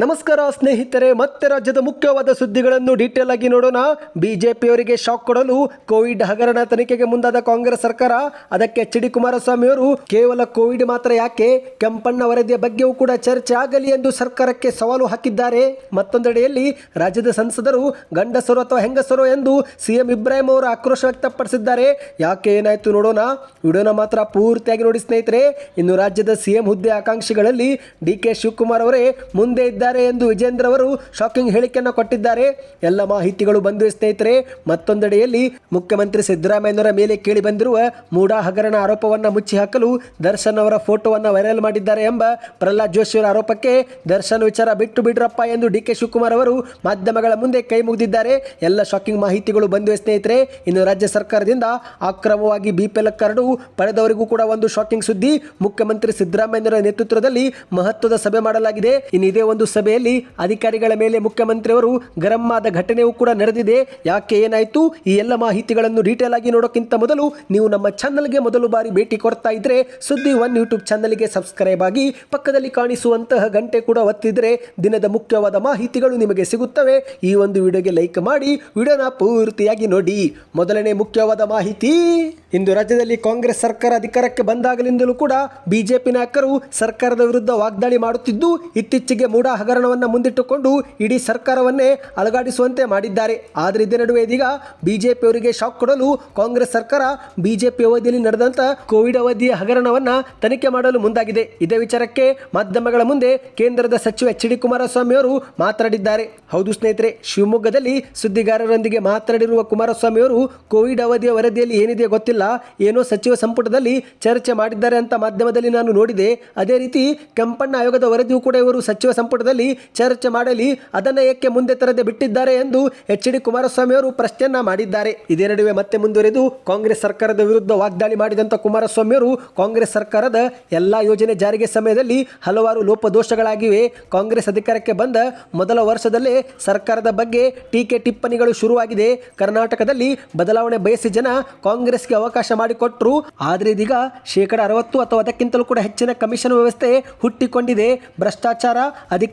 ನಮಸ್ಕಾರ ಸ್ನೇಹಿತರೆ, ಮತ್ತೆ ರಾಜ್ಯದ ಮುಖ್ಯವಾದ ಸುದ್ದಿಗಳನ್ನು ಡೀಟೇಲ್ ಆಗಿ ನೋಡೋಣ. ಬಿಜೆಪಿಯವರಿಗೆ ಶಾಕ್ ಕೊಡಲು ಕೋವಿಡ್ ಹಗರಣ ತನಿಖೆಗೆ ಮುಂದಾದ ಕಾಂಗ್ರೆಸ್ ಸರ್ಕಾರ. ಅದಕ್ಕೆ ಎಚ್ ಡಿ ಕುಮಾರಸ್ವಾಮಿ ಅವರು, ಕೇವಲ ಕೋವಿಡ್ ಮಾತ್ರ ಯಾಕೆ? ಕೆಂಪಣ್ಣ ವರದಿಯ ಬಗ್ಗೆಯೂ ಕೂಡ ಚರ್ಚೆ ಆಗಲಿ ಎಂದು ಸರ್ಕಾರಕ್ಕೆ ಸವಾಲು ಹಾಕಿದ್ದಾರೆ. ಮತ್ತೊಂದೆಡೆಯಲ್ಲಿ ರಾಜ್ಯದ ಸಂಸದರು, ಗಂಡಸರು ಅಥವಾ ಹೆಂಗಸರು ಎಂದು ಸಿಎಂ ಇಬ್ರಾಹಿಂ ಅವರು ಆಕ್ರೋಶ ವ್ಯಕ್ತಪಡಿಸಿದ್ದಾರೆ. ಯಾಕೆ ಏನಾಯ್ತು ನೋಡೋಣ. ವಿಡಿಯೋನ ಮಾತ್ರ ಪೂರ್ತಿಯಾಗಿ ನೋಡಿ ಸ್ನೇಹಿತರೆ. ಇನ್ನು ರಾಜ್ಯದ ಸಿಎಂ ಹುದ್ದೆ ಆಕಾಂಕ್ಷಿಗಳಲ್ಲಿ ಡಿ ಕೆ ಶಿವಕುಮಾರ್ ಅವರೇ ಮುಂದೆ ಇದ್ದಾರೆ. ಎಂದು ವಿಜೇಂದ್ರ ಅವರು ಶಾಕಿಂಗ್ ಹೇಳಿಕೆಯನ್ನು ಕೊಟ್ಟಿದ್ದಾರೆ. ಎಲ್ಲ ಮಾಹಿತಿಗಳು ಬಂದು ಸ್ನೇಹಿತರೆ, ಮತ್ತೊಂದೆಡೆಯಲ್ಲಿ ಮುಖ್ಯಮಂತ್ರಿ ಸಿದ್ದರಾಮಯ್ಯನವರ ಮೇಲೆ ಕೇಳಿ ಬಂದಿರುವ ಮೂಡಾ ಹಗರಣ ಆರೋಪವನ್ನು ಮುಚ್ಚಿ ಹಾಕಲು ದರ್ಶನ್ ಅವರ ಫೋಟೋವನ್ನು ವೈರಲ್ ಮಾಡಿದ್ದಾರೆ ಎಂಬ ಪ್ರಹ್ಲಾದ್ ಜೋಶಿ ಅವರ ಆರೋಪಕ್ಕೆ ದರ್ಶನ್ ವಿಚಾರ ಬಿಟ್ಟು ಬಿಡ್ರಪ್ಪ ಎಂದು ಡಿ ಕೆ ಶಿವಕುಮಾರ್ ಅವರು ಮಾಧ್ಯಮಗಳ ಮುಂದೆ ಕೈ ಮುಗಿದಿದ್ದಾರೆ. ಎಲ್ಲ ಶಾಕಿಂಗ್ ಮಾಹಿತಿಗಳು ಬಂದಿವೆ ಸ್ನೇಹಿತರೆ, ಇನ್ನು ರಾಜ್ಯ ಸರ್ಕಾರದಿಂದ ಅಕ್ರಮವಾಗಿ ಬಿಪಿಎಲ್ ಕಾರ್ಡು ಪಡೆದವರಿಗೂ ಕೂಡ ಒಂದು ಶಾಕಿಂಗ್ ಸುದ್ದಿ ಮುಖ್ಯಮಂತ್ರಿ ಸಿದ್ದರಾಮಯ್ಯನವರ ನೇತೃತ್ವದಲ್ಲಿ ಮಹತ್ವದ ಸಭೆ ಮಾಡಲಾಗಿದೆ. ಇನ್ನು ಇದೇ ಒಂದು ಸಭೆಯಲ್ಲಿ ಅಧಿಕಾರಿಗಳ ಮೇಲೆ ಮುಖ್ಯಮಂತ್ರಿಯವರು ಗರಂ ಆದ ಘಟನೆಯೂ ಕೂಡ ನಡೆದಿದೆ. ಯಾಕೆ ಏನಾಯಿತು? ಈ ಎಲ್ಲ ಮಾಹಿತಿಗಳನ್ನು ಡೀಟೇಲ್ ಆಗಿ ನೋಡೋಕ್ಕಿಂತ ಮೊದಲು ನೀವು ನಮ್ಮ ಚಾನಲ್ಗೆ ಮೊದಲು ಬಾರಿ ಭೇಟಿ ಕೊಡ್ತಾ ಇದ್ರೆ ಸುದ್ದಿ ಒನ್ ಯೂಟ್ಯೂಬ್ ಚಾನಲ್ಗೆ ಸಬ್ಸ್ಕ್ರೈಬ್ ಆಗಿ ಪಕ್ಕದಲ್ಲಿ ಕಾಣಿಸುವಂತಹ ಗಂಟೆ ಕೂಡ ಒತ್ತಿದ್ರೆ ದಿನದ ಮುಖ್ಯವಾದ ಮಾಹಿತಿಗಳು ನಿಮಗೆ ಸಿಗುತ್ತವೆ. ಈ ಒಂದು ವಿಡಿಯೋಗೆ ಲೈಕ್ ಮಾಡಿ, ವಿಡಿಯೋನ ಪೂರ್ತಿಯಾಗಿ ನೋಡಿ. ಮೊದಲನೇ ಮುಖ್ಯವಾದ ಮಾಹಿತಿ, ಇಂದು ರಾಜ್ಯದಲ್ಲಿ ಕಾಂಗ್ರೆಸ್ ಸರ್ಕಾರ ಅಧಿಕಾರಕ್ಕೆ ಬಂದಾಗಲಿಂದಲೂ ಕೂಡ ಬಿಜೆಪಿ ನಾಯಕರು ಸರ್ಕಾರದ ವಿರುದ್ಧ ವಾಗ್ದಾಳಿ ಮಾಡುತ್ತಿದ್ದು, ಇತ್ತೀಚೆಗೆ ಮೂಡಾ ಹಗರಣವನ್ನು ಮುಂದಿಟ್ಟುಕೊಂಡು ಇಡೀ ಸರ್ಕಾರವನ್ನೇ ಅಲಗಾಡಿಸುವಂತೆ ಮಾಡಿದ್ದಾರೆ. ಆದರೆ ಇದೇ ನಡುವೆ ಇದೀಗ ಬಿಜೆಪಿಯವರಿಗೆ ಶಾಕ್ ಕೊಡಲು ಕಾಂಗ್ರೆಸ್ ಸರ್ಕಾರ ಬಿಜೆಪಿ ಅವಧಿಯಲ್ಲಿ ನಡೆದಂತ ಕೋವಿಡ್ ಅವಧಿಯ ಹಗರಣವನ್ನ ತನಿಖೆ ಮಾಡಲು ಮುಂದಾಗಿದೆ. ಇದೇ ವಿಚಾರಕ್ಕೆ ಮಾಧ್ಯಮಗಳ ಮುಂದೆ ಕೇಂದ್ರದ ಸಚಿವ ಎಚ್ ಡಿ ಕುಮಾರಸ್ವಾಮಿ ಅವರು ಮಾತನಾಡಿದ್ದಾರೆ. ಹೌದು ಸ್ನೇಹಿತರೆ, ಶಿವಮೊಗ್ಗದಲ್ಲಿ ಸುದ್ದಿಗಾರರೊಂದಿಗೆ ಮಾತನಾಡಿರುವ ಕುಮಾರಸ್ವಾಮಿ ಅವರು ಕೋವಿಡ್ ಅವಧಿಯ ವರದಿಯಲ್ಲಿ ಏನಿದೆ ಗೊತ್ತಿಲ್ಲ, ಏನೋ ಸಚಿವ ಸಂಪುಟದಲ್ಲಿ ಚರ್ಚೆ ಮಾಡಿದ್ದಾರೆ ಅಂತ ಮಾಧ್ಯಮದಲ್ಲಿ ನಾನು ನೋಡಿದೆ. ಅದೇ ರೀತಿ ಕೆಂಪಣ್ಣ ಆಯೋಗದ ವರದಿಯೂ ಕೂಡ ಇವರು ಸಚಿವ ಸಂಪುಟದಲ್ಲಿ ಚರ್ಚೆ ಮಾಡಲಿ, ಅದನ್ನ ಏಕೆ ಮುಂದೆ ತರದೆ ಬಿಟ್ಟಿದ್ದಾರೆ ಎಂದು ಎಚ್ ಡಿ ಕುಮಾರಸ್ವಾಮಿ ಅವರು ಪ್ರಶ್ನೆಯನ್ನ ಮಾಡಿದ್ದಾರೆ. ಇದೇ ನಡುವೆ ಮತ್ತೆ ಮುಂದುವರೆದು ಕಾಂಗ್ರೆಸ್ ಸರ್ಕಾರದ ವಿರುದ್ಧ ವಾಗ್ದಾಳಿ ಮಾಡಿದಂತ ಕುಮಾರಸ್ವಾಮಿ ಅವರು ಕಾಂಗ್ರೆಸ್ ಸರ್ಕಾರದ ಎಲ್ಲಾ ಯೋಜನೆ ಜಾರಿಗೆ ಸಮಯದಲ್ಲಿ ಹಲವಾರು ಲೋಪದೋಷಗಳಾಗಿವೆ. ಕಾಂಗ್ರೆಸ್ ಅಧಿಕಾರಕ್ಕೆ ಬಂದ ಮೊದಲ ವರ್ಷದಲ್ಲೇ ಸರ್ಕಾರದ ಬಗ್ಗೆ ಟೀಕೆ ಟಿಪ್ಪಣಿಗಳು ಶುರುವಾಗಿದೆ. ಕರ್ನಾಟಕದಲ್ಲಿ ಬದಲಾವಣೆ ಬಯಸಿ ಜನ ಕಾಂಗ್ರೆಸ್ಗೆ ಅವಕಾಶ ಮಾಡಿಕೊಟ್ಟರು ಆದ್ರೆ ಇದೀಗ ಶೇಕಡ ಅರವತ್ತು ಅಥವಾ ಅದಕ್ಕಿಂತಲೂ ಕೂಡ ಹೆಚ್ಚಿನ ಕಮಿಷನ್ ವ್ಯವಸ್ಥೆ ಹುಟ್ಟಿಕೊಂಡಿದೆ. ಭ್ರಷ್ಟಾಚಾರ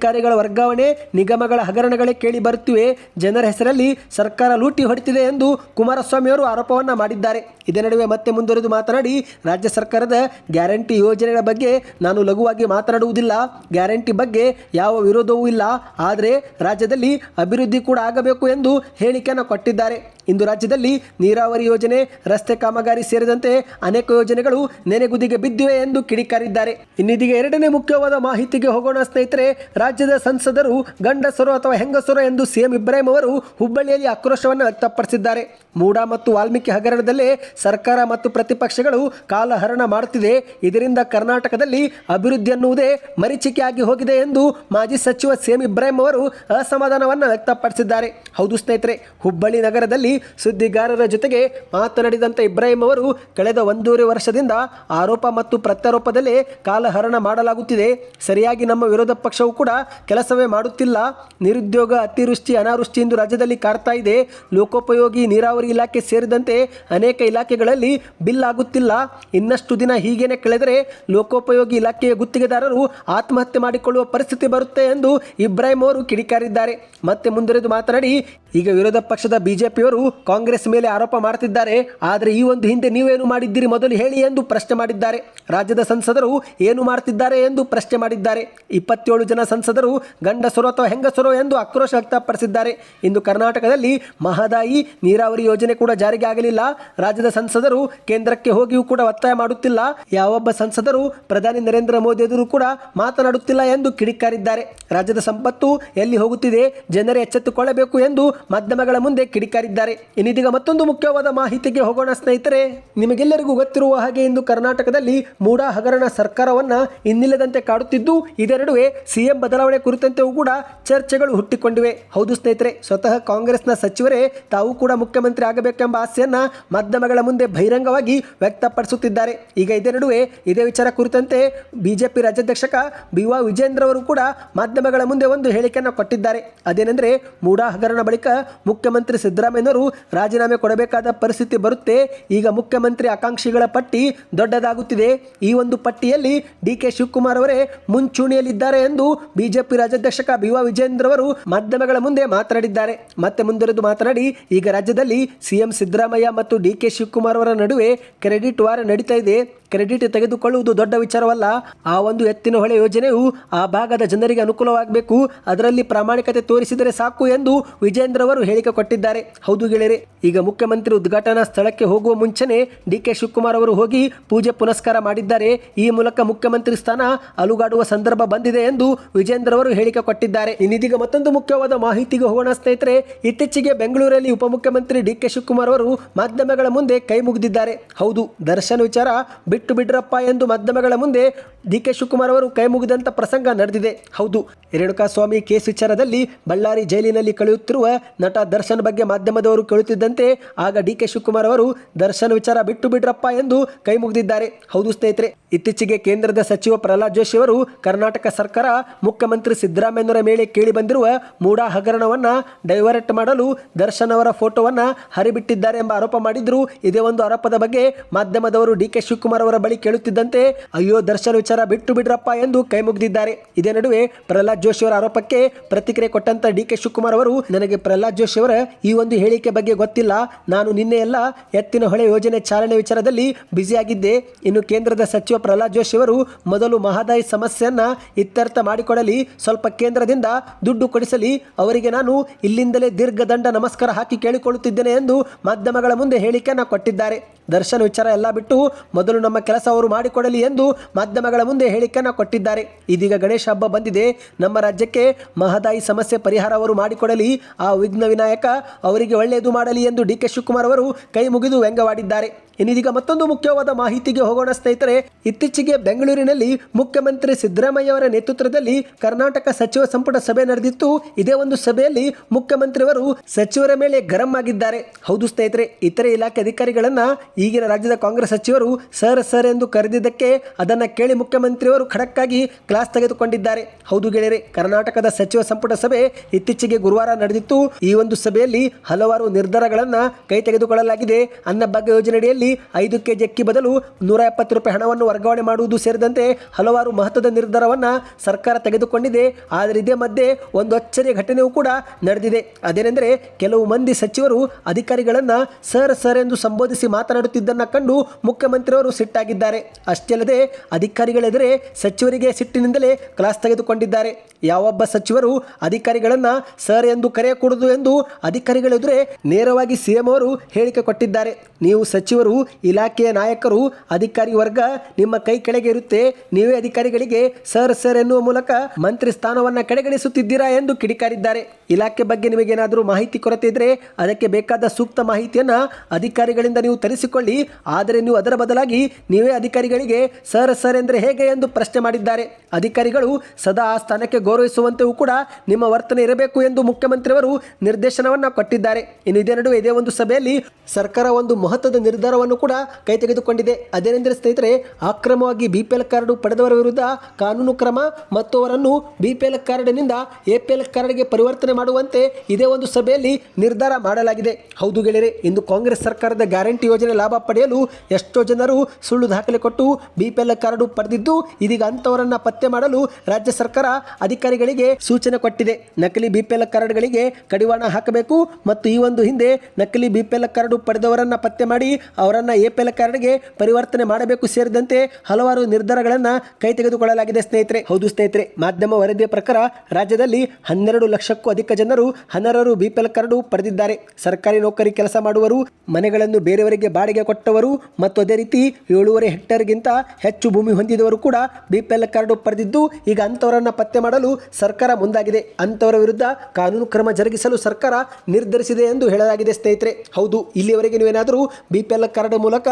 ಅಧಿಕಾರಿಗಳ ವರ್ಗಾವಣೆ, ನಿಗಮಗಳ ಹಗರಣಗಳೇ ಕೇಳಿ ಬರುತ್ತಿವೆ. ಜನರ ಹೆಸರಲ್ಲಿ ಸರ್ಕಾರ ಲೂಟಿ ಹೊಡೆತಿದೆ ಎಂದು ಕುಮಾರಸ್ವಾಮಿ ಅವರು ಆರೋಪವನ್ನ ಮಾಡಿದ್ದಾರೆ. ಇದೇ ನಡುವೆ ಮತ್ತೆ ಮುಂದುವರೆದು ಮಾತನಾಡಿ, ರಾಜ್ಯ ಸರ್ಕಾರದ ಗ್ಯಾರಂಟಿ ಯೋಜನೆಗಳ ಬಗ್ಗೆ ನಾನು ಲಘುವಾಗಿ ಮಾತನಾಡುವುದಿಲ್ಲ. ಗ್ಯಾರಂಟಿ ಬಗ್ಗೆ ಯಾವ ವಿರೋಧವೂ ಇಲ್ಲ. ಆದರೆ ರಾಜ್ಯದಲ್ಲಿ ಅಭಿವೃದ್ಧಿ ಕೂಡ ಆಗಬೇಕು ಎಂದು ಹೇಳಿಕೆಯನ್ನು ಕೊಟ್ಟಿದ್ದಾರೆ. ಇಂದು ರಾಜ್ಯದಲ್ಲಿ ನೀರಾವರಿ ಯೋಜನೆ, ರಸ್ತೆ ಕಾಮಗಾರಿ ಸೇರಿದಂತೆ ಅನೇಕ ಯೋಜನೆಗಳು ನೆನೆಗುದಿಗೆ ಬಿದ್ದಿವೆ ಎಂದು ಕಿಡಿಕಾರಿದ್ದಾರೆ. ಇನ್ನಿದೀಗ ಎರಡನೇ ಮುಖ್ಯವಾದ ಮಾಹಿತಿಗೆ ಹೋಗೋಣ ಸ್ನೇಹಿತರೆ, ರಾಜ್ಯದ ಸಂಸದರು ಗಂಡಸರು ಅಥವಾ ಹೆಂಗಸರು ಎಂದು ಸಿಎಂ ಇಬ್ರಾಹಿಂ ಅವರು ಹುಬ್ಬಳ್ಳಿಯಲ್ಲಿ ಆಕ್ರೋಶವನ್ನು ವ್ಯಕ್ತಪಡಿಸಿದ್ದಾರೆ. ಮೂಡಾ ಮತ್ತು ವಾಲ್ಮೀಕಿ ಹಗರಣದಲ್ಲೇ ಸರ್ಕಾರ ಮತ್ತು ಪ್ರತಿಪಕ್ಷಗಳು ಕಾಲಹರಣ ಮಾಡುತ್ತಿದೆ. ಇದರಿಂದ ಕರ್ನಾಟಕದಲ್ಲಿ ಅಭಿವೃದ್ಧಿ ಅನ್ನುವುದೇ ಮರೀಚಿಕೆಯಾಗಿ ಹೋಗಿದೆ ಎಂದು ಮಾಜಿ ಸಚಿವ ಸಿಎಂ ಇಬ್ರಾಹಿಂ ಅವರು ಅಸಮಾಧಾನವನ್ನು ವ್ಯಕ್ತಪಡಿಸಿದ್ದಾರೆ. ಹೌದು ಸ್ನೇಹಿತರೆ, ಹುಬ್ಬಳ್ಳಿ ನಗರದಲ್ಲಿ ಸುದ್ದಿಗಾರರ ಜೊತೆಗೆ ಮಾತನಾಡಿದಂಥ ಇಬ್ರಾಹಿಂ ಅವರು, ಕಳೆದ ಒಂದೂವರೆ ವರ್ಷದಿಂದ ಆರೋಪ ಮತ್ತು ಪ್ರತ್ಯಾರೋಪದಲ್ಲೇ ಕಾಲಹರಣ ಮಾಡಲಾಗುತ್ತಿದೆ. ಸರಿಯಾಗಿ ನಮ್ಮ ವಿರೋಧ ಪಕ್ಷವು ಕೂಡ ಕೆಲಸವೇ ಮಾಡುತ್ತಿಲ್ಲ. ನಿರುದ್ಯೋಗ, ಅತಿವೃಷ್ಟಿ, ಅನಾವೃಷ್ಟಿ ಎಂದು ರಾಜ್ಯದಲ್ಲಿ ಕಾಡ್ತಾ ಇದೆ. ಲೋಕೋಪಯೋಗಿ, ನೀರಾವರಿ ಇಲಾಖೆ ಸೇರಿದಂತೆ ಅನೇಕ ಇಲಾಖೆಗಳಲ್ಲಿ ಬಿಲ್ ಆಗುತ್ತಿಲ್ಲ. ಇನ್ನಷ್ಟು ದಿನ ಹೀಗೇನೆ ಕಳೆದರೆ ಲೋಕೋಪಯೋಗಿ ಇಲಾಖೆಯ ಗುತ್ತಿಗೆದಾರರು ಆತ್ಮಹತ್ಯೆ ಮಾಡಿಕೊಳ್ಳುವ ಪರಿಸ್ಥಿತಿ ಬರುತ್ತೆ ಎಂದು ಇಬ್ರಾಹಿಂ ಅವರು ಕಿಡಿಕಾರಿದ್ದಾರೆ. ಮತ್ತೆ ಮುಂದುವರೆದು ಮಾತನಾಡಿ ಈಗ ವಿರೋಧ ಪಕ್ಷದ ಬಿಜೆಪಿಯವರು ಕಾಂಗ್ರೆಸ್ ಮೇಲೆ ಆರೋಪ ಮಾಡ್ತಿದ್ದಾರೆ ಆದರೆ ಈ ಒಂದು ಹಿಂದೆ ನೀವೇನು ಮಾಡಿದ್ದೀರಿ ಮೊದಲು ಹೇಳಿ ಎಂದು ಪ್ರಶ್ನೆ ಮಾಡಿದ್ದಾರೆ. ರಾಜ್ಯದ ಸಂಸದರು ಏನು ಮಾಡ್ತಿದ್ದಾರೆ ಎಂದು ಪ್ರಶ್ನೆ ಮಾಡಿದ್ದಾರೆ. ಇಪ್ಪತ್ತೇಳು ಜನ ಸಂಸದರು ಗಂಡಸರು ಅಥವಾ ಹೆಂಗಸರು ಎಂದು ಆಕ್ರೋಶ ವ್ಯಕ್ತಪಡಿಸಿದ್ದಾರೆ. ಇಂದು ಕರ್ನಾಟಕದಲ್ಲಿ ಮಹದಾಯಿ ನೀರಾವರಿ ಯೋಜನೆ ಕೂಡ ಜಾರಿಗೆ ಆಗಲಿಲ್ಲ. ರಾಜ್ಯದ ಸಂಸದರು ಕೇಂದ್ರಕ್ಕೆ ಹೋಗಿಯೂ ಕೂಡ ಒತ್ತಾಯ ಮಾಡುತ್ತಿಲ್ಲ. ಯಾವೊಬ್ಬ ಸಂಸದರು ಪ್ರಧಾನಿ ನರೇಂದ್ರ ಮೋದಿ ಎದುರು ಕೂಡ ಮಾತನಾಡುತ್ತಿಲ್ಲ ಎಂದು ಕಿಡಿಕಾರಿದ್ದಾರೆ. ರಾಜ್ಯದ ಸಂಪತ್ತು ಎಲ್ಲಿ ಹೋಗುತ್ತಿದೆ? ಜನರೇ ಎಚ್ಚೆತ್ತುಕೊಳ್ಳಬೇಕು ಎಂದು ಮಾಧ್ಯಮಗಳ ಮುಂದೆ ಕಿಡಿಕಾರಿದ್ದಾರೆ. ಇನ್ನಿದೀಗ ಮತ್ತೊಂದು ಮುಖ್ಯವಾದ ಮಾಹಿತಿಗೆ ಹೋಗೋಣ, ಸ್ನೇಹಿತರೆ. ನಿಮಗೆಲ್ಲರಿಗೂ ಗೊತ್ತಿರುವ ಹಾಗೆ ಇಂದು ಕರ್ನಾಟಕದಲ್ಲಿ ಮೂಡಾ ಹಗರಣ ಸರ್ಕಾರವನ್ನ ಇನ್ನಿಲ್ಲದಂತೆ ಕಾಡುತ್ತಿದ್ದು ಇದರ ನಡುವೆ ಸಿಎಂ ಬದಲಾವಣೆ ಕುರಿತಂತೆಯೂ ಕೂಡ ಚರ್ಚೆಗಳು ಹುಟ್ಟಿಕೊಂಡಿವೆ. ಹೌದು, ಸ್ನೇಹಿತರೆ, ಸ್ವತಃ ಕಾಂಗ್ರೆಸ್ನ ಸಚಿವರೇ ತಾವು ಕೂಡ ಮುಖ್ಯಮಂತ್ರಿ ಆಗಬೇಕೆಂಬ ಆಸೆಯನ್ನ ಮಾಧ್ಯಮಗಳ ಮುಂದೆ ಬಹಿರಂಗವಾಗಿ ವ್ಯಕ್ತಪಡಿಸುತ್ತಿದ್ದಾರೆ. ಈಗ ಇದೇ ನಡುವೆ ಇದೇ ವಿಚಾರ ಕುರಿತಂತೆ ಬಿಜೆಪಿ ರಾಜ್ಯಾಧ್ಯಕ್ಷಕ ಬಿ ವಾ ವಿಜೇಂದ್ರ ಅವರು ಕೂಡ ಮಾಧ್ಯಮಗಳ ಮುಂದೆ ಒಂದು ಹೇಳಿಕೆಯನ್ನು ಕೊಟ್ಟಿದ್ದಾರೆ. ಅದೇನೆಂದರೆ ಮೂಡಾ ಹಗರಣ ಬಳಿಕ ಮುಖ್ಯಮಂತ್ರಿ ಸಿದ್ದರಾಮಯ್ಯನವರು ರಾಜೀನಾಮೆ ಕೊಡಬೇಕಾದ ಪರಿಸ್ಥಿತಿ ಬರುತ್ತೆ. ಈಗ ಮುಖ್ಯಮಂತ್ರಿ ಆಕಾಂಕ್ಷಿಗಳ ಪಟ್ಟಿ ದೊಡ್ಡದಾಗುತ್ತಿದೆ. ಈ ಒಂದು ಪಟ್ಟಿಯಲ್ಲಿ ಡಿ ಕೆ ಶಿವಕುಮಾರ್ ಅವರೇ ಮುಂಚೂಣಿಯಲ್ಲಿದ್ದಾರೆ ಎಂದು ಬಿಜೆಪಿ ರಾಜ್ಯಾಧ್ಯಕ್ಷ ಬಿ ವಾ ವಿಜೇಂದ್ರ ಅವರು ಮಾಧ್ಯಮಗಳ ಮುಂದೆ ಮಾತನಾಡಿದ್ದಾರೆ. ಮತ್ತೆ ಮುಂದುವರೆದು ಮಾತನಾಡಿ, ಈಗ ರಾಜ್ಯದಲ್ಲಿ ಸಿಎಂ ಸಿದ್ದರಾಮಯ್ಯ ಮತ್ತು ಡಿ ಕೆ ಶಿವಕುಮಾರ್ ಅವರ ನಡುವೆ ಕ್ರೆಡಿಟ್ ವಾರ ನಡೀತಾ ಇದೆ. ಕ್ರೆಡಿಟ್ ತೆಗೆದುಕೊಳ್ಳುವುದು ದೊಡ್ಡ ವಿಚಾರವಲ್ಲ. ಆ ಒಂದು ಎತ್ತಿನ ಹೊಳೆ ಯೋಜನೆಯು ಆ ಭಾಗದ ಜನರಿಗೆ ಅನುಕೂಲವಾಗಬೇಕು. ಅದರಲ್ಲಿ ಪ್ರಾಮಾಣಿಕತೆ ತೋರಿಸಿದರೆ ಸಾಕು ಎಂದು ವಿಜೇಂದ್ರ ಅವರು ಹೇಳಿಕೆ ಕೊಟ್ಟಿದ್ದಾರೆ. ಹೌದು ಗೆಳೆಯರೆ, ಈಗ ಮುಖ್ಯಮಂತ್ರಿ ಉದ್ಘಾಟನಾ ಸ್ಥಳಕ್ಕೆ ಹೋಗುವ ಮುಂಚೆನೆ ಡಿ ಕೆ ಶಿವಕುಮಾರ್ ಅವರು ಹೋಗಿ ಪೂಜೆ ಪುನಸ್ಕಾರ ಮಾಡಿದ್ದಾರೆ. ಈ ಮೂಲಕ ಮುಖ್ಯಮಂತ್ರಿ ಸ್ಥಾನ ಅಲುಗಾಡುವ ಸಂದರ್ಭ ಬಂದಿದೆ ಎಂದು ವಿಜೇಂದ್ರ ಅವರು ಹೇಳಿಕೆ ಕೊಟ್ಟಿದ್ದಾರೆ. ಇನ್ನಿದೀಗ ಮತ್ತೊಂದು ಮುಖ್ಯವಾದ ಮಾಹಿತಿಗೆ ಹೋಗೋಣ ಸ್ನೇಹಿತರೆ, ಇತ್ತೀಚೆಗೆ ಬೆಂಗಳೂರಲ್ಲಿ ಉಪಮುಖ್ಯಮಂತ್ರಿ ಡಿ ಕೆ ಶಿವಕುಮಾರ್ ಅವರು ಮಾಧ್ಯಮಗಳ ಮುಂದೆ ಕೈ ಮುಗಿದಿದ್ದಾರೆ. ಹೌದು, ದರ್ಶನ್ ವಿಚಾರ ಬಿಟ್ಟು ಬಿಡ್ರಪ್ಪ ಎಂದು ಮಾಧ್ಯಮಗಳ ಮುಂದೆ ಡಿ ಕೆ ಶಿವಕುಮಾರ್ ಅವರು ಕೈ ಪ್ರಸಂಗ ನಡೆದಿದೆ. ಹೌದು, ರೇಣುಕಾಸ್ವಾಮಿ ಕೇಸ್ ವಿಚಾರದಲ್ಲಿ ಬಳ್ಳಾರಿ ಜೈಲಿನಲ್ಲಿ ಕಳೆಯುತ್ತಿರುವ ನಟ ದರ್ಶನ್ ಬಗ್ಗೆ ಮಾಧ್ಯಮದವರು ಕೇಳುತ್ತಿದ್ದಂತೆ ಆಗ ಡಿ ಕೆ ಶಿವಕುಮಾರ್ ಅವರು ದರ್ಶನ್ ವಿಚಾರ ಬಿಟ್ಟು ಬಿಡ್ರಪ್ಪ ಎಂದು ಕೈ ಮುಗಿದಿದ್ದಾರೆ. ಹೌದು ಸ್ನೇಹಿತರೆ, ಇತ್ತೀಚೆಗೆ ಕೇಂದ್ರದ ಸಚಿವ ಪ್ರಹ್ಲಾದ್ ಜೋಶಿ ಅವರು ಕರ್ನಾಟಕ ಸರ್ಕಾರ ಮುಖ್ಯಮಂತ್ರಿ ಸಿದ್ದರಾಮಯ್ಯನವರ ಮೇಲೆ ಕೇಳಿ ಬಂದಿರುವ ಮೂಡಾ ಹಗರಣವನ್ನ ಡೈವರ್ಟ್ ಮಾಡಲು ದರ್ಶನ್ ಅವರ ಫೋಟೋವನ್ನ ಹರಿಬಿಟ್ಟಿದ್ದಾರೆ ಎಂಬ ಆರೋಪ ಮಾಡಿದ್ರು. ಇದೇ ಒಂದು ಆರೋಪದ ಬಗ್ಗೆ ಮಾಧ್ಯಮದವರು ಡಿ ಕೆ ಶಿವಕುಮಾರ್ ಅವರ ಬಳಿ ಕೇಳುತ್ತಿದ್ದಂತೆ, ಅಯ್ಯೋ, ದರ್ಶನ್ ವಿಚಾರ ಬಿಟ್ಟು ಬಿಡ್ರಪ್ಪ ಎಂದು ಕೈ ಮುಗಿದಿದ್ದಾರೆ. ಇದೇ ನಡುವೆ ಪ್ರಹ್ಲಾದ್ ಜೋಶಿ ಅವರ ಆರೋಪಕ್ಕೆ ಪ್ರತಿಕ್ರಿಯೆ ಕೊಟ್ಟಂತ ಡಿ ಕೆ ಶಿವಕುಮಾರ್ ಅವರು, ನನಗೆ ಪ್ರಹ್ಲಾದ್ ಜೋಶಿ ಅವರ ಈ ಒಂದು ಹೇಳಿಕೆ ಬಗ್ಗೆ ಗೊತ್ತಿಲ್ಲ. ನಾನು ನಿನ್ನೆ ಎಲ್ಲ ಎತ್ತಿನ ಹೊಳೆ ಯೋಜನೆ ಚಾಲನೆ ವಿಚಾರದಲ್ಲಿ ಬ್ಯುಸಿಯಾಗಿದ್ದೆ ಇನ್ನು ಕೇಂದ್ರದ ಸಚಿವ ಪ್ರಹ್ಲಾದ್ ಜೋಶಿ ಅವರು ಮೊದಲು ಮಹದಾಯಿ ಸಮಸ್ಯೆಯನ್ನ ಇತ್ಯರ್ಥ ಮಾಡಿಕೊಡಲಿ, ಸ್ವಲ್ಪ ಕೇಂದ್ರದಿಂದ ದುಡ್ಡು ಕೊಡಿಸಲಿ. ಅವರಿಗೆ ನಾನು ಇಲ್ಲಿಂದಲೇ ದೀರ್ಘದಂಡ ನಮಸ್ಕಾರ ಹಾಕಿ ಕೇಳಿಕೊಳ್ಳುತ್ತಿದ್ದೇನೆ ಎಂದು ಮಾಧ್ಯಮಗಳ ಮುಂದೆ ಹೇಳಿಕೆಯನ್ನು ಕೊಟ್ಟಿದ್ದಾರೆ. ದರ್ಶನ್ ವಿಚಾರ ಎಲ್ಲ ಬಿಟ್ಟು ಮೊದಲು ನಮ್ಮ ಕೆಲಸ ಅವರು ಮಾಡಿಕೊಡಲಿ ಎಂದು ಮಾಧ್ಯಮಗಳ ಮುಂದೆ ಹೇಳಿಕೆಯನ್ನು ಕೊಟ್ಟಿದ್ದಾರೆ. ಇದೀಗ ಗಣೇಶ ಹಬ್ಬ ಬಂದಿದೆ. ನಮ್ಮ ರಾಜ್ಯಕ್ಕೆ ಮಹದಾಯಿ ಸಮಸ್ಯೆ ಪರಿಹಾರ ಅವರು ಮಾಡಿಕೊಡಲಿ, ಆ ವಿಘ್ನ ವಿನಾಯಕ ಅವರಿಗೆ ಒಳ್ಳೆಯದು ಮಾಡಲಿ ಎಂದು ಡಿ ಕೆ ಶಿವಕುಮಾರ್ ಅವರು ಕೈ ಮುಗಿದು ವ್ಯಂಗ್ಯವಾಡಿದ್ದಾರೆ. ಇನ್ನಿದೀಗ ಮತ್ತೊಂದು ಮುಖ್ಯವಾದ ಮಾಹಿತಿಗೆ ಹೋಗೋಣ ಸ್ನೇಹಿತರೆ, ಇತ್ತೀಚೆಗೆ ಬೆಂಗಳೂರಿನಲ್ಲಿ ಮುಖ್ಯಮಂತ್ರಿ ಸಿದ್ದರಾಮಯ್ಯ ಅವರ ನೇತೃತ್ವದಲ್ಲಿ ಕರ್ನಾಟಕ ಸಚಿವ ಸಂಪುಟ ಸಭೆ ನಡೆದಿತ್ತು. ಇದೇ ಒಂದು ಸಭೆಯಲ್ಲಿ ಮುಖ್ಯಮಂತ್ರಿಯವರು ಸಚಿವರ ಮೇಲೆ ಗರಂ ಆಗಿದ್ದಾರೆ. ಹೌದು ಸ್ನೇಹಿತರೆ, ಇತರೆ ಇಲಾಖೆ ಅಧಿಕಾರಿಗಳನ್ನ ಈಗಿನ ರಾಜ್ಯದ ಕಾಂಗ್ರೆಸ್ ಸಚಿವರು ಸರ್ ಸರ್ ಎಂದು ಕರೆದಿದ್ದಕ್ಕೆ ಅದನ್ನು ಕೇಳಿ ಮುಖ್ಯಮಂತ್ರಿಯವರು ಖಡಕ್ಕಾಗಿ ಕ್ಲಾಸ್ ತೆಗೆದುಕೊಂಡಿದ್ದಾರೆ. ಹೌದು ಗೆಳೆಯರೆ, ಕರ್ನಾಟಕದ ಸಚಿವ ಸಂಪುಟ ಸಭೆ ಇತ್ತೀಚೆಗೆ ಗುರುವಾರ ನಡೆದಿತ್ತು. ಈ ಒಂದು ಸಭೆಯಲ್ಲಿ ಹಲವಾರು ನಿರ್ಧಾರಗಳನ್ನು ಕೈ ತೆಗೆದುಕೊಳ್ಳಲಾಗಿದೆ. ಅನ್ನಭಾಗ್ಯ ಯೋಜನೆಯಡಿಯಲ್ಲಿ ಐದು ಕೆಜಿ ಅಕ್ಕಿ ಬದಲು ನೂರ ಎಪ್ಪತ್ತು ರೂಪಾಯಿ ಹಣವನ್ನು ವರ್ಗಾವಣೆ ಮಾಡುವುದು ಸೇರಿದಂತೆ ಹಲವಾರು ಮಹತ್ವದ ನಿರ್ಧಾರವನ್ನು ಸರ್ಕಾರ ತೆಗೆದುಕೊಂಡಿದೆ. ಆದರೆ ಇದೇ ಮಧ್ಯೆ ಒಂದು ಅಚ್ಚರಿಯ ಘಟನೆಯೂ ಕೂಡ ನಡೆದಿದೆ. ಅದೇನೆಂದರೆ ಕೆಲವು ಮಂದಿ ಸಚಿವರು ಅಧಿಕಾರಿಗಳನ್ನು ಸರ್ ಸರ್ ಎಂದು ಸಂಬೋಧಿಸಿ ಮಾತನಾಡುತ್ತಿದ್ದನ್ನು ಕಂಡು ಮುಖ್ಯಮಂತ್ರಿಯವರು ಸಿಟ್ಟಾಗಿದ್ದಾರೆ ಅಷ್ಟೇ ಅಲ್ಲದೆ ಅಧಿಕಾರಿಗಳೆದುರೇ ಸಚಿವರಿಗೆ ಸಿಟ್ಟಿನಿಂದಲೇ ಕ್ಲಾಸ್ ತೆಗೆದುಕೊಂಡಿದ್ದಾರೆ. ಯಾವೊಬ್ಬ ಸಚಿವರು ಅಧಿಕಾರಿಗಳನ್ನ ಸರ್ ಎಂದು ಕರೆಯಕೂಡದು ಎಂದು ಅಧಿಕಾರಿಗಳೆದುರೇ ನೇರವಾಗಿ ಸಿಎಂ ಅವರು ಹೇಳಿಕೆ ಕೊಟ್ಟಿದ್ದಾರೆ. ನೀವು ಸಚಿವರು, ಇಲಾಖೆಯ ನಾಯಕರು, ಅಧಿಕಾರಿ ವರ್ಗ, ನಿಮ್ಮ ಕೈ ಕೆಳಗೆ ಇರುತ್ತೆ. ನೀವೇ ಅಧಿಕಾರಿಗಳಿಗೆ ಸರ್ ಸರ್ ಎನ್ನುವ ಮೂಲಕ ಮಂತ್ರಿ ಸ್ಥಾನವನ್ನ ಕಡೆಗಣಿಸುತ್ತಿದ್ದೀರಾ ಎಂದು ಕಿಡಿಕಾರಿದ್ದಾರೆ. ಇಲಾಖೆ ಬಗ್ಗೆ ನಿಮಗೇನಾದರೂ ಮಾಹಿತಿ ಕೊರತೆ ಇದ್ದರೆ ಅದಕ್ಕೆ ಬೇಕಾದ ಸೂಕ್ತ ಮಾಹಿತಿಯನ್ನ ಅಧಿಕಾರಿಗಳಿಂದ ನೀವು ತರಿಸಿಕೊಳ್ಳಿ ಆದರೆ ನೀವು ಅದರ ಬದಲಾಗಿ ನೀವೇ ಅಧಿಕಾರಿಗಳಿಗೆ, ಸರ್ ಸರ್ ಎಂದರೆ ಹೇಗೆ ಎಂದು ಪ್ರಶ್ನೆ ಮಾಡಿದ್ದಾರೆ. ಅಧಿಕಾರಿಗಳು ಸದಾ ಆ ಸ್ಥಾನಕ್ಕೆ ಗೌರವಿಸುವಂತೆಯೂ ಕೂಡ ನಿಮ್ಮ ವರ್ತನೆ ಇರಬೇಕು ಎಂದು ಮುಖ್ಯಮಂತ್ರಿಯವರು ನಿರ್ದೇಶನವನ್ನು ಕೊಟ್ಟಿದ್ದಾರೆ. ಇನ್ನು ಇದೇ ನಡುವೆ ಇದೇ ಒಂದು ಸಭೆಯಲ್ಲಿ ಸರ್ಕಾರ ಒಂದು ಮಹತ್ವದ ನಿರ್ಧಾರವನ್ನು ಕೂಡ ಕೈ ತೆಗೆದುಕೊಂಡಿದೆ ಅದೇನೆಂದರೆ, ಸ್ನೇಹಿತರೆ ಅಕ್ರಮವಾಗಿ ಬಿ ಪಿ ಕಾರ್ಡು ಪಡೆದವರ ವಿರುದ್ಧ ಕಾನೂನು ಕ್ರಮ ಮತ್ತು ಅವರನ್ನು ಬಿ ಪಿ ಎಲ್ ಕಾರ್ಡ್ನಿಂದ ಎ ಪಿ ಕಾರ್ಡ್ಗೆ ಪರಿವರ್ತನೆ ಮಾಡುವಂತೆ ಇದೇ ಒಂದು ಸಭೆಯಲ್ಲಿ ನಿರ್ಧಾರ ಮಾಡಲಾಗಿದೆ. ಹೌದು ಗೆಳೆಯರೆ, ಇಂದು ಕಾಂಗ್ರೆಸ್ ಸರ್ಕಾರದ ಗ್ಯಾರಂಟಿ ಯೋಜನೆ ಲಾಭ ಪಡೆಯಲು ಎಷ್ಟೋ ಜನರು ಸುಳ್ಳು ದಾಖಲೆ ಕೊಟ್ಟು ಬಿ ಪಿ ಎಲ್ ಕಾರ್ಡು ಪಡೆದಿದ್ದು ಇದೀಗ ಅಂತವರನ್ನ ಪತ್ತೆ ಮಾಡಲು ರಾಜ್ಯ ಸರ್ಕಾರ ಅಧಿಕಾರಿಗಳಿಗೆ ಸೂಚನೆ ಕೊಟ್ಟಿದೆ. ನಕಲಿ ಬಿ ಪಿ ಎಲ್ ಕಾರ್ಡ್ಗಳಿಗೆ ಕಡಿವಾಣ ಹಾಕಬೇಕು ಮತ್ತು ಈ ಒಂದು ಹಿಂದೆ ನಕಲಿ ಬಿ ಪಿ ಎಲ್ ಕಾರ್ಡು ಪಡೆದವರನ್ನ ಪತ್ತೆ ಮಾಡಿ ಅವರನ್ನ ಎ ಪಿ ಎಲ್ ಕಾರ್ಡ್ಗೆ ಪರಿವರ್ತನೆ ಮಾಡಬೇಕು ಸೇರಿದಂತೆ ಹಲವಾರು ನಿರ್ಧಾರಗಳನ್ನು ಕೈ ತೆಗೆದುಕೊಳ್ಳಲಾಗಿದೆ ಸ್ನೇಹಿತರೆ. ಹೌದು ಸ್ನೇಹಿತರೆ, ಮಾಧ್ಯಮ ವರದಿಯ ಪ್ರಕಾರ ರಾಜ್ಯದಲ್ಲಿ ಹನ್ನೆರಡು ಲಕ್ಷಕ್ಕೂ ಅಧಿಕ ಜನರು ಅನರ್ಹರು ಬಿ ಪಿ ಎಲ್ ಕಾರ್ಡು ಪಡೆದಿದ್ದಾರೆ. ಸರ್ಕಾರಿ ನೌಕರಿ ಕೆಲಸ ಮಾಡುವರು ಮನೆಗಳನ್ನು ಬೇರೆಯವರಿಗೆ ಬಾಡಿಗೆ ಕೊಟ್ಟವರು ಮತ್ತು ಅದೇ ರೀತಿ ಏಳೂವರೆ ಹೆಕ್ಟೇರ್ಗಿಂತ ಹೆಚ್ಚು ಭೂಮಿ ಹೊಂದಿದವರು ಕೂಡ ಬಿಪಿಎಲ್ ಕಾರ್ಡು ಪಡೆದಿದ್ದು, ಈಗ ಅಂಥವರನ್ನು ಪತ್ತೆ ಮಾಡಲು ಸರ್ಕಾರ ಮುಂದಾಗಿದೆ. ಅಂಥವರ ವಿರುದ್ಧ ಕಾನೂನು ಕ್ರಮ ಜರುಗಿಸಲು ಸರ್ಕಾರ ನಿರ್ಧರಿಸಿದೆ ಎಂದು ಹೇಳಲಾಗಿದೆ, ಸ್ನೇಹಿತರೆ. ಹೌದು ಇಲ್ಲಿಯವರೆಗೆ ನೀವೇನಾದರೂ ಬಿಪಿಎಲ್ ಕಾರ್ಡ್ ಮೂಲಕ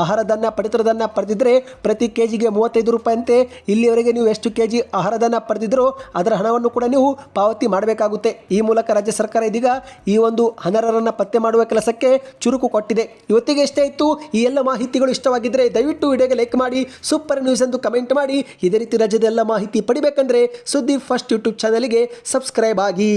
ಆಹಾರದನ್ನು, ಪಡಿತರದನ್ನ ಪಡೆದಿದ್ದರೆ ಪ್ರತಿ ಕೆ ಜಿಗೆ ಮೂವತ್ತೈದು ರೂಪಾಯಿ ಅಂತೆ ಇಲ್ಲಿಯವರೆಗೆ ನೀವು ಎಷ್ಟು ಕೆ ಜಿ ಆಹಾರದನ್ನು ಪಡೆದಿದ್ರೋ ಅದರ ಹಣವನ್ನು ಕೂಡ ನೀವು ಪಾವತಿ ಮಾಡಬೇಕಾಗುತ್ತೆ. ಈ ಮೂಲಕ ರಾಜ್ಯ ಸರ್ಕಾರ ಇದೀಗ ಈ ಒಂದು ಅನರ್ಹರನ್ನು ಪತ್ತೆ ಮಾಡುವ ಕೆಲಸಕ್ಕೆ ಚುರುಕು ಕೊಟ್ಟಿದೆ. ಇವತ್ತಿಗೆ ಇಷ್ಟ ಇತ್ತು. ಈ ಎಲ್ಲ ಮಾಹಿತಿಗಳು ಇಷ್ಟವಾಗಿದ್ದರೆ ದಯವಿಟ್ಟು ವಿಡಿಯೋಗೆ ಲೈಕ್ ಮಾಡಿ ಸೂಪರ್ ನ್ಯೂಸ್ ಎಂದು ಕಮೆಂಟ್ ಮಾಡಿ. ಇದೇ ರೀತಿ ರಾಜ್ಯದ ಎಲ್ಲ ಮಾಹಿತಿ ಪಡಿಬೇಕಂದ್ರೆ ಸುದ್ದಿ ಫಸ್ಟ್ ಯೂಟ್ಯೂಬ್ ಚಾನಲ್ಗೆ ಸಬ್ಸ್ಕ್ರೈಬ್ ಆಗಿ.